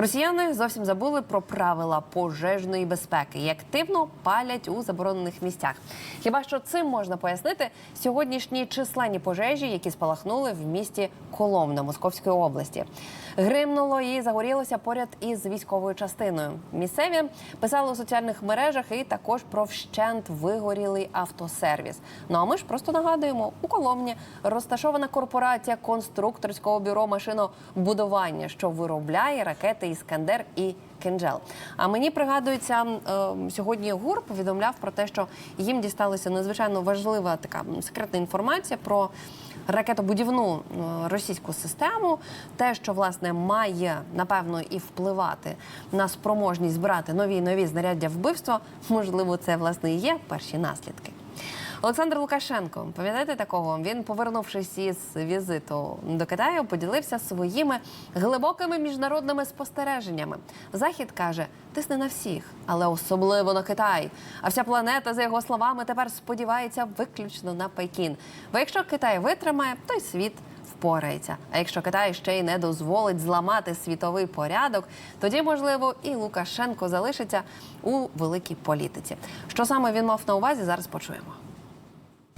Росіяни зовсім забули про правила пожежної безпеки і активно палять у заборонених місцях. Хіба що цим можна пояснити сьогоднішні численні пожежі, які спалахнули в місті Коломна Московської області. Гримнуло і загорілося поряд із військовою частиною. Місцеві писали у соціальних мережах і також про вщент вигорілий автосервіс. Ну а ми ж просто нагадуємо, у Коломні розташована корпорація конструкторського бюро машинобудування, що виробляє ракети Іскандер і Кинджал. А мені пригадується, е, сьогодні ГУР повідомляв про те, що їм дісталася надзвичайно важлива така секретна інформація про ракетобудівну е, російську систему, те, що власне має напевно і впливати на спроможність збирати нові нові знаряддя вбивства. Можливо, це власне і є перші наслідки. Олександр Лукашенко, пам'ятаєте такого? Він, повернувшись із візиту до Китаю, поділився своїми глибокими міжнародними спостереженнями. Захід каже, тисне на всіх, але особливо на Китай. А вся планета, за його словами, тепер сподівається виключно на Пекін. Бо якщо Китай витримає, то й світ впорається. А якщо Китай ще й не дозволить зламати світовий порядок, тоді можливо і Лукашенко залишиться у великій політиці. Що саме він мав на увазі, зараз почуємо.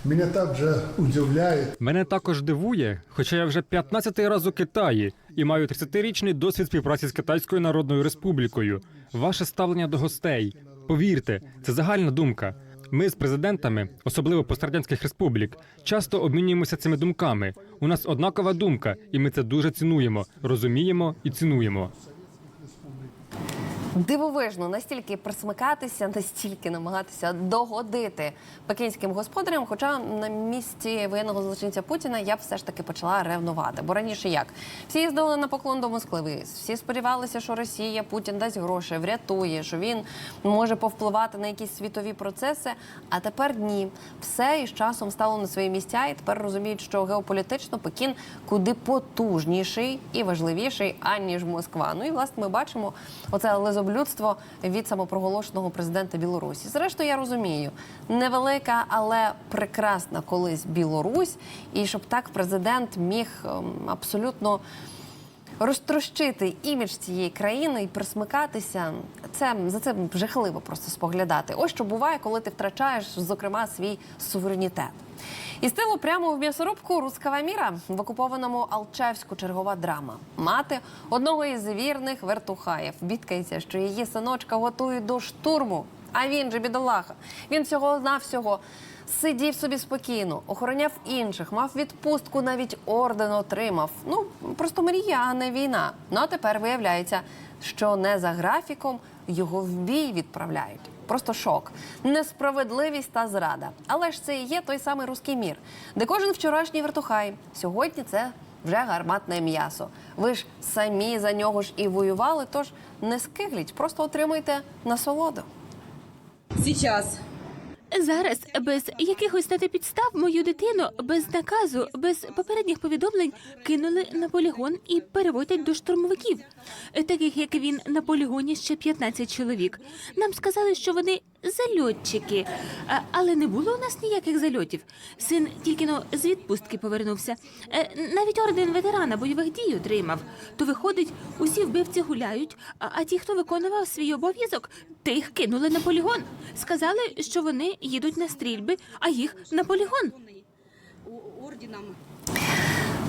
Меня также удивляет, Мене також дивує, хоча я вже 15-й раз у Китаї і маю 30-річний досвід співпраці з Китайською Народною Республікою. Ваше ставлення до гостей. Повірте, це загальна думка. Ми з президентами, особливо пострадянських республік, часто обмінюємося цими думками. У нас однакова думка, і ми це дуже цінуємо, розуміємо і цінуємо. Дивовижно настільки присмикатися, настільки намагатися догодити пекінським господарям. Хоча на місці воєнного злочинця Путіна я б все ж таки почала ревнувати. Бо раніше як всі їздили на поклон до Москви, всі сподівалися, що Росія Путін дасть гроші, врятує, що він може повпливати на якісь світові процеси. А тепер ні, все із часом стало на свої місця, і тепер розуміють, що геополітично Пекін куди потужніший і важливіший аніж Москва. Ну і власне ми бачимо оце лизоблюдство від самопроголошеного президента Білорусі. Зрештою, я розумію, невелика, але прекрасна колись Білорусь, і щоб так президент міг ем, абсолютно. Розтрощити імідж цієї країни і присмикатися, це за це жахливо просто споглядати. Ось що буває, коли ти втрачаєш, зокрема, свій суверенітет. І з прямо в м'ясорубку рускава міра в окупованому Алчевську чергова драма. Мати одного із вірних вертухаєв бідкається, що її синочка готують до штурму. А він же бідолаха. Він всього навсього сидів собі спокійно, охороняв інших, мав відпустку, навіть орден отримав. Ну просто мрія, а не війна. Ну а тепер виявляється, що не за графіком його в бій відправляють. Просто шок, несправедливість та зрада. Але ж це і є той самий руський мір, де кожен вчорашній вертухай сьогодні це вже гарматне м'ясо. Ви ж самі за нього ж і воювали, тож не скигліть, просто отримуйте насолоду. Сейчас. Зараз без якихось на те підстав мою дитину без наказу, без попередніх повідомлень кинули на полігон і переводять до штурмовиків, таких як він на полігоні ще 15 чоловік. Нам сказали, що вони зальотчики, але не було у нас ніяких зальотів. Син тільки но з відпустки повернувся. Е, Навіть орден ветерана бойових дій отримав. То виходить, усі вбивці гуляють, а, а ті, хто виконував свій обов'язок, тих кинули на полігон. Сказали, що вони їдуть на стрільби, а їх на полігон. Орденом.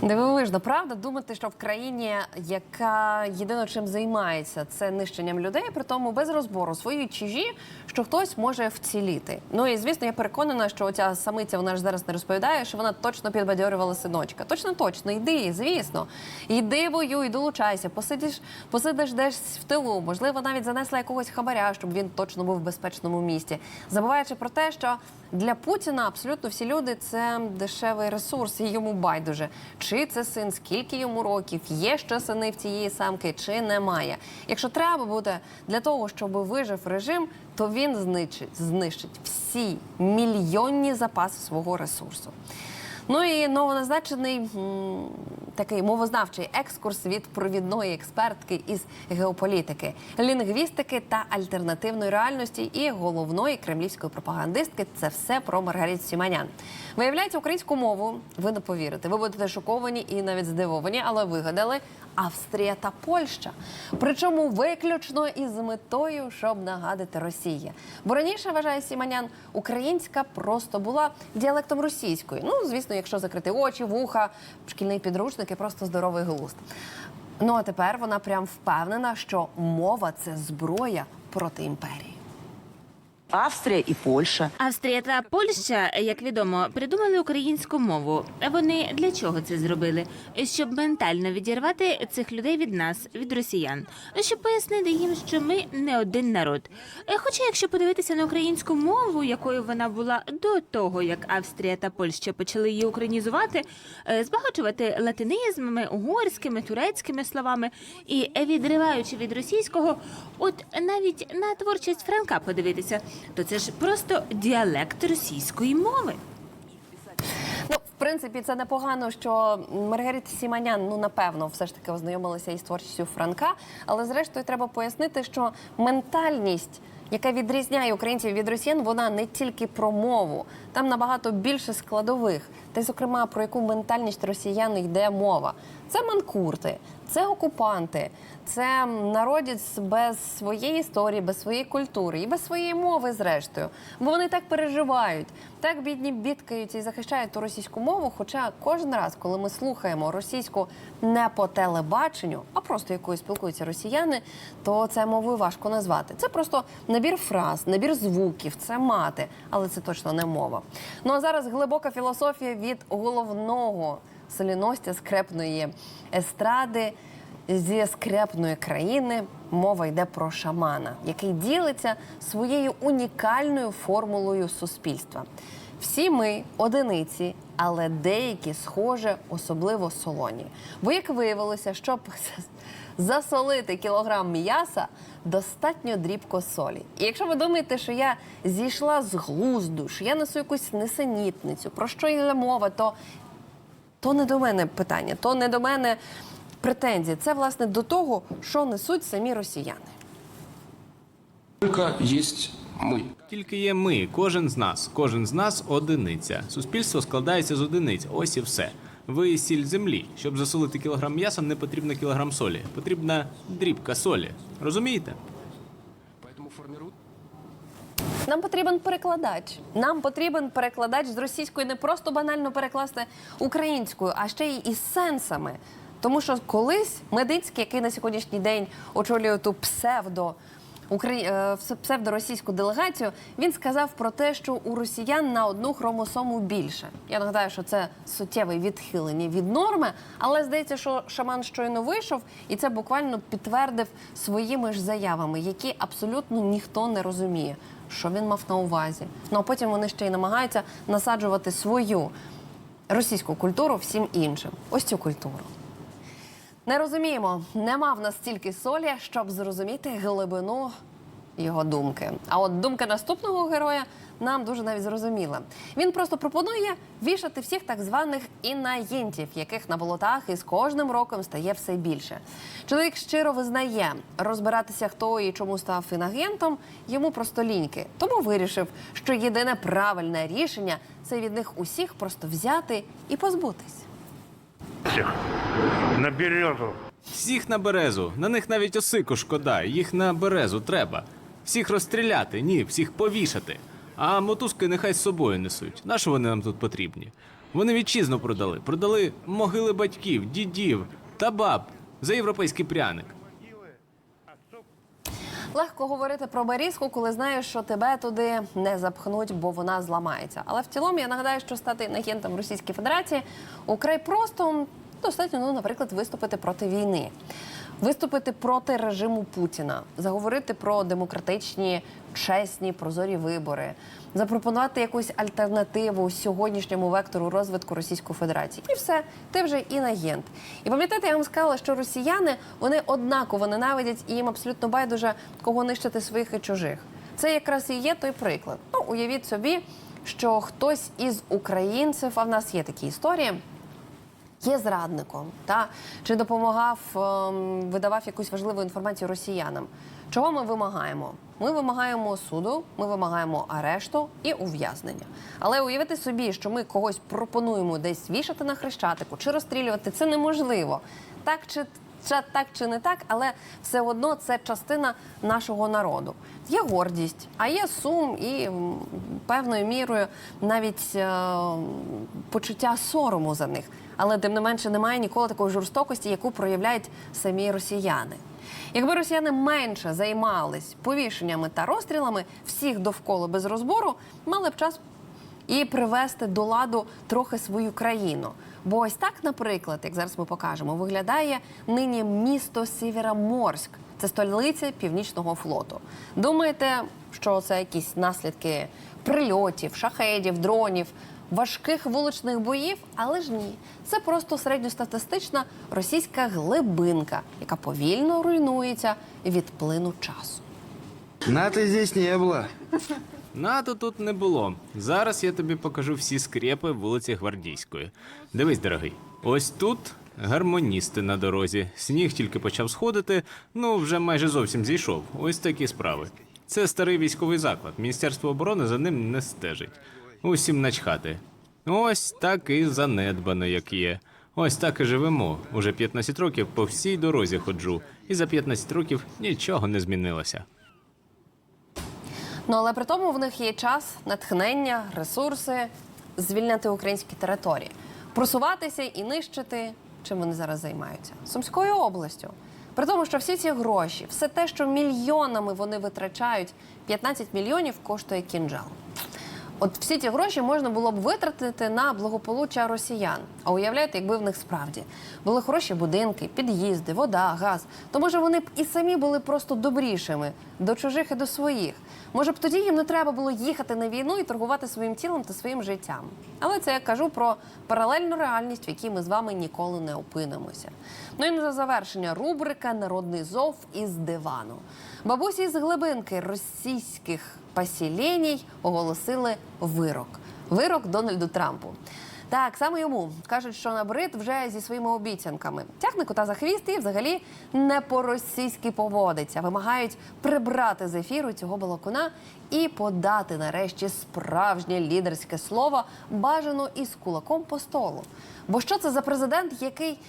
Дивовижно, правда, думати, що в країні, яка єдино чим займається, це нищенням людей, при тому без розбору своєї чужі, що хтось може вціліти. Ну і звісно, я переконана, що оця самиця вона ж зараз не розповідає, що вона точно підбадьорювала синочка. Точно, точно, йди, звісно. Йди воюй, долучайся, посидиш, посидиш десь в тилу, можливо, навіть занесла якогось хабаря, щоб він точно був в безпечному місті, забуваючи про те, що для Путіна абсолютно всі люди це дешевий ресурс, і йому байдуже. Чи це син, скільки йому років, є ще сини в цієї самки, чи немає. Якщо треба буде для того, щоб вижив режим, то він знищить, знищить всі мільйонні запаси свого ресурсу. Ну і новоназначений такий мовознавчий екскурс від провідної експертки із геополітики, лінгвістики та альтернативної реальності і головної кремлівської пропагандистки. Це все про Маргариту Сіманян. Виявляється, українську мову ви не повірите. Ви будете шоковані і навіть здивовані, але вигадали Австрія та Польща. Причому виключно із метою, щоб нагадати Росії. Бо раніше вважає Сіманян, українська просто була діалектом російської. Ну, звісно, якщо закрити очі, вуха, шкільний підручник і просто здоровий глузд. Ну а тепер вона прям впевнена, що мова це зброя проти імперії. Австрія і Польща. Австрія та Польща, як відомо, придумали українську мову. Вони для чого це зробили? Щоб ментально відірвати цих людей від нас, від росіян, щоб пояснити їм, що ми не один народ. Е, Хоча, якщо подивитися на українську мову, якою вона була до того, як Австрія та Польща почали її українізувати, е, збагачувати латинизмами, угорськими, турецькими словами і відриваючи від російського, от навіть на творчість Франка подивитися, то це ж просто діалект російської мови. Ну, в принципі, це непогано, що Маргарита Сіманян, ну напевно, все ж таки ознайомилася із творчістю Франка. Але зрештою треба пояснити, що ментальність, яка відрізняє українців від росіян, вона не тільки про мову, там набагато більше складових. Та зокрема, про яку ментальність росіян йде мова. Це манкурти, це окупанти, це народець без своєї історії, без своєї культури і без своєї мови, зрештою. Бо вони так переживають, так бідні бідкаються і захищають ту російську мову. Хоча кожен раз, коли ми слухаємо російську не по телебаченню, а просто якою спілкуються росіяни, то це мовою важко назвати. Це просто набір фраз, набір звуків, це мати, але це точно не мова. Ну а зараз глибока філософія від головного соліностя скрепної естради зі скрепної країни. Мова йде про шамана, який ділиться своєю унікальною формулою суспільства. Всі ми одиниці, але деякі схоже, особливо солоні. Бо як виявилося, щоб засолити кілограм м'яса, достатньо дрібко солі. І якщо ви думаєте, що я зійшла з глузду, що я несу якусь несенітницю, про що йде мова, то то не до мене питання, то не до мене претензії. Це власне до того, що несуть самі росіяни. Только есть мы. Тільки є ми, кожен з нас, кожен з нас одиниця. Суспільство складається з одиниць. Ось і все. Ви сіль землі. Щоб засолити кілограм м'яса, не потрібно кілограм солі. Потрібна дрібка солі. Розумієте? Нам потрібен перекладач. Нам потрібен перекладач з російської не просто банально перекласти українською, а ще й із сенсами. Тому що колись Медицький, який на сьогоднішній день очолює ту псевдо. Е, псевдоросійську делегацію він сказав про те, що у росіян на одну хромосому більше. Я нагадаю, що це суттєве відхилення від норми, але здається, що шаман щойно вийшов, і це буквально підтвердив своїми ж заявами, які абсолютно ніхто не розуміє, що він мав на увазі. Ну а потім вони ще й намагаються насаджувати свою російську культуру всім іншим. Ось цю культуру. Не розуміємо, нема в нас стільки солі, щоб зрозуміти глибину його думки. А от думка наступного героя нам дуже навіть зрозуміла. Він просто пропонує вішати всіх так званих інаєнтів, яких на болотах із кожним роком стає все більше. Чоловік щиро визнає, розбиратися, хто і чому став інагентом, йому просто ліньки. Тому вирішив, що єдине правильне рішення це від них усіх просто взяти і позбутись. Всех на березу. Всіх на березу. На них навіть осику шкода. Їх на березу треба. Всіх розстріляти, ні, всіх повішати. А мотузки нехай з собою несуть. Нащо вони нам тут потрібні? Вони вітчизну продали, продали могили батьків, дідів та баб за європейський пряник. Легко говорити про Берізку, коли знаєш, що тебе туди не запхнуть, бо вона зламається. Але в цілому я нагадаю, що стати інагентом Російської Федерації украй просто достатньо, ну, наприклад, виступити проти війни, виступити проти режиму Путіна, заговорити про демократичні, чесні, прозорі вибори, запропонувати якусь альтернативу сьогоднішньому вектору розвитку Російської Федерації. І все, ти вже інагент. І пам'ятаєте, я вам сказала, що росіяни вони однаково ненавидять і їм абсолютно байдуже кого нищити своїх і чужих. Це якраз і є той приклад. Ну, уявіть собі, що хтось із українців, а в нас є такі історії. Є зрадником, та чи допомагав ем, видавав якусь важливу інформацію росіянам. Чого ми вимагаємо? Ми вимагаємо суду, ми вимагаємо арешту і ув'язнення. Але уявити собі, що ми когось пропонуємо десь вішати на хрещатику чи розстрілювати, це неможливо. Так чи це так чи не так, але все одно це частина нашого народу. Є гордість, а є сум і певною мірою навіть е, почуття сорому за них. Але тим не менше немає ніколи такої жорстокості, яку проявляють самі росіяни. Якби росіяни менше займались повішеннями та розстрілами всіх довкола без розбору, мали б час і привести до ладу трохи свою країну. Бо ось так, наприклад, як зараз ми покажемо, виглядає нині місто Сєвєроморськ. Це столиця північного флоту. Думаєте, що це якісь наслідки прильотів, шахедів, дронів, важких вуличних боїв? Але ж ні, це просто середньостатистична російська глибинка, яка повільно руйнується від плину часу. НАТО здесь не было. НАТО тут не було. Зараз я тобі покажу всі скрепи вулиці Гвардійської. Дивись, дорогий, ось тут гармоністи на дорозі. Сніг тільки почав сходити, ну вже майже зовсім зійшов. Ось такі справи. Це старий військовий заклад. Міністерство оборони за ним не стежить. Усім начхати. Ось так і занедбано, як є. Ось так і живемо. Уже 15 років по всій дорозі ходжу, і за 15 років нічого не змінилося. Ну але при тому в них є час, натхнення, ресурси звільняти українські території, просуватися і нищити, чим вони зараз займаються Сумською областю. При тому, що всі ці гроші, все те, що мільйонами вони витрачають, 15 мільйонів коштує кінжал. От всі ці гроші можна було б витратити на благополуччя росіян. А уявляєте, якби в них справді були хороші будинки, під'їзди, вода, газ, то може вони б і самі були просто добрішими до чужих і до своїх. Може б тоді їм не треба було їхати на війну і торгувати своїм тілом та своїм життям. Але це я кажу про паралельну реальність, в якій ми з вами ніколи не опинимося. Ну і на завершення рубрика Народний зов із дивану. Бабусі з глибинки російських посіленій оголосили вирок. Вирок Дональду Трампу. Так, саме йому кажуть, що набрид вже зі своїми обіцянками. Тягне кота за хвіст і взагалі не по-російськи поводиться. Вимагають прибрати з ефіру цього балакуна і подати нарешті справжнє лідерське слово, бажано із кулаком по столу. Бо що це за президент, який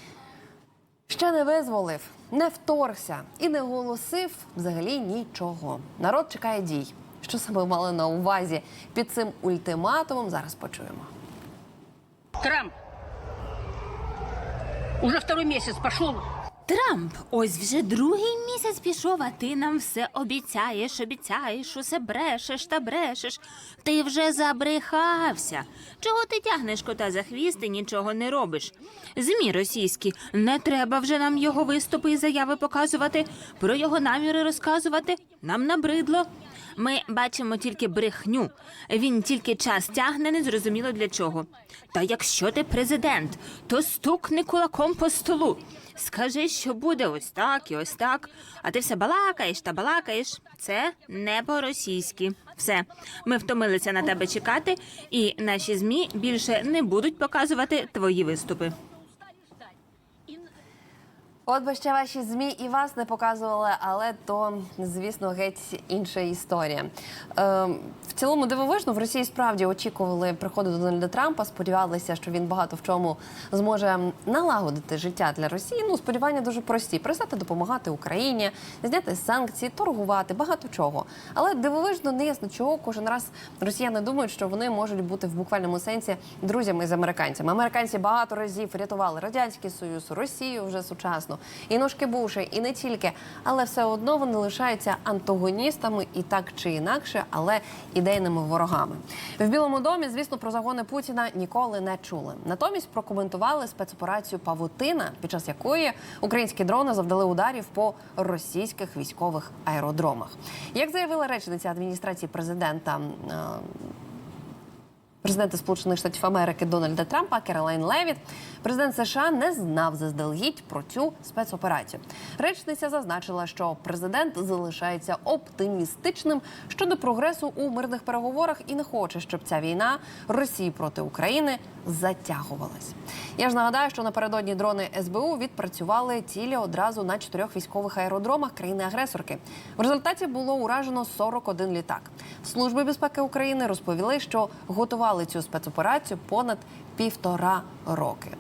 ще не визволив, не вторгся і не голосив взагалі нічого. Народ чекає дій. Що саме мали на увазі під цим ультиматумом? Зараз почуємо. Трамп. Уже второй місяць пошел. Трамп, ось вже другий місяць пішов, а ти нам все обіцяєш, обіцяєш, усе брешеш та брешеш. Ти вже забрехався. Чого ти тягнеш кота за хвіст і нічого не робиш? Змі російські, не треба вже нам його виступи і заяви показувати, про його наміри розказувати. Нам набридло. Ми бачимо тільки брехню. Він тільки час тягне, незрозуміло для чого. Та якщо ти президент, то стукни кулаком по столу. Скажи, що буде ось так і ось так. А ти все балакаєш та балакаєш. Це не по-російськи. Все, ми втомилися на тебе чекати, і наші змі більше не будуть показувати твої виступи. От би ще ваші змі і вас не показували, але то, звісно, геть інша історія. Е, в цілому дивовижно в Росії справді очікували приходу Дональда Трампа. Сподівалися, що він багато в чому зможе налагодити життя для Росії. Ну, сподівання дуже прості: перестати допомагати Україні, зняти санкції, торгувати, багато чого. Але дивовижно не ясно, чого кожен раз росіяни думають, що вони можуть бути в буквальному сенсі друзями з американцями. Американці багато разів рятували радянський союз, Росію вже сучасну, і ножки Буша, і не тільки. Але все одно вони лишаються антагоністами і так чи інакше, але ідейними ворогами. В Білому домі, звісно, про загони Путіна ніколи не чули. Натомість прокоментували спецоперацію Павутина, під час якої українські дрони завдали ударів по російських військових аеродромах. Як заявила речниця адміністрації президента. Президента Сполучених Штатів Америки Дональда Трампа Керолайн Левіт, президент США не знав заздалегідь про цю спецоперацію. Речниця зазначила, що президент залишається оптимістичним щодо прогресу у мирних переговорах і не хоче, щоб ця війна Росії проти України затягувалась. Я ж нагадаю, що напередодні дрони СБУ відпрацювали цілі одразу на чотирьох військових аеродромах країни-агресорки. В результаті було уражено 41 літак. Служби безпеки України розповіли, що готували цю спецоперацію понад півтора роки.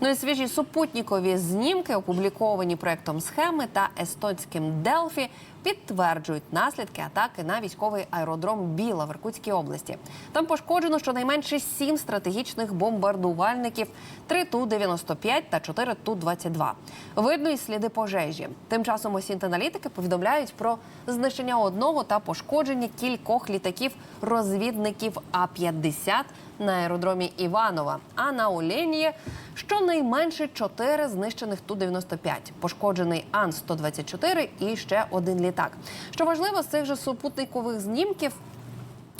Ну і свіжі супутникові знімки, опубліковані проектом схеми та естонським Делфі, підтверджують наслідки атаки на військовий аеродром Біла в Иркутській області. Там пошкоджено щонайменше сім стратегічних бомбардувальників, три Ту-95 та чотири Ту-22. Видно і сліди пожежі. Тим часом осінт-аналітики повідомляють про знищення одного та пошкодження кількох літаків розвідників А-50 на аеродромі Іванова. А на Оленії щонайменше чотири знищених Ту-95, пошкоджений Ан-124 і ще один літак. Що важливо, з цих же супутникових знімків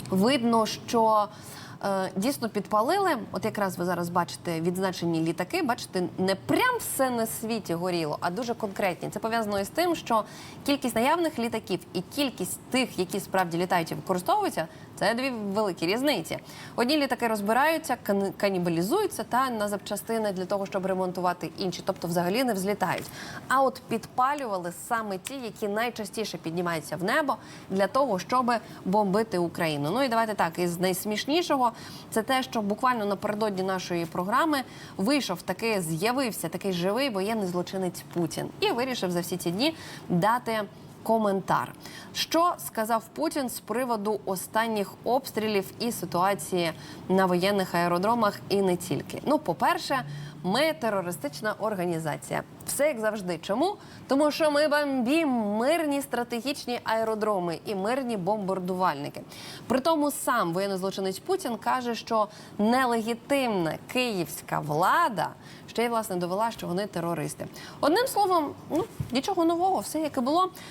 видно, що е, дійсно підпалили. От якраз ви зараз бачите відзначені літаки. Бачите, не прям все на світі горіло, а дуже конкретні. Це пов'язано із тим, що кількість наявних літаків і кількість тих, які справді літають і використовуються, це дві великі різниці. Одні літаки розбираються, кан- канібалізуються та на запчастини для того, щоб ремонтувати інші, тобто взагалі не взлітають. А от підпалювали саме ті, які найчастіше піднімаються в небо для того, щоб бомбити Україну. Ну і давайте так, із найсмішнішого це те, що буквально напередодні нашої програми вийшов таки, з'явився такий живий воєнний злочинець Путін і вирішив за всі ці дні дати коментар. Що сказав Путін з приводу останніх обстрілів і ситуації на воєнних аеродромах, і не тільки? Ну, по-перше, ми терористична організація. Все як завжди. Чому? Тому що ми бомбімо мирні стратегічні аеродроми і мирні бомбардувальники. Притому сам воєнний злочинець Путін каже, що нелегітимна київська влада ще й власне довела, що вони терористи. Одним словом, ну нічого нового, все як і було.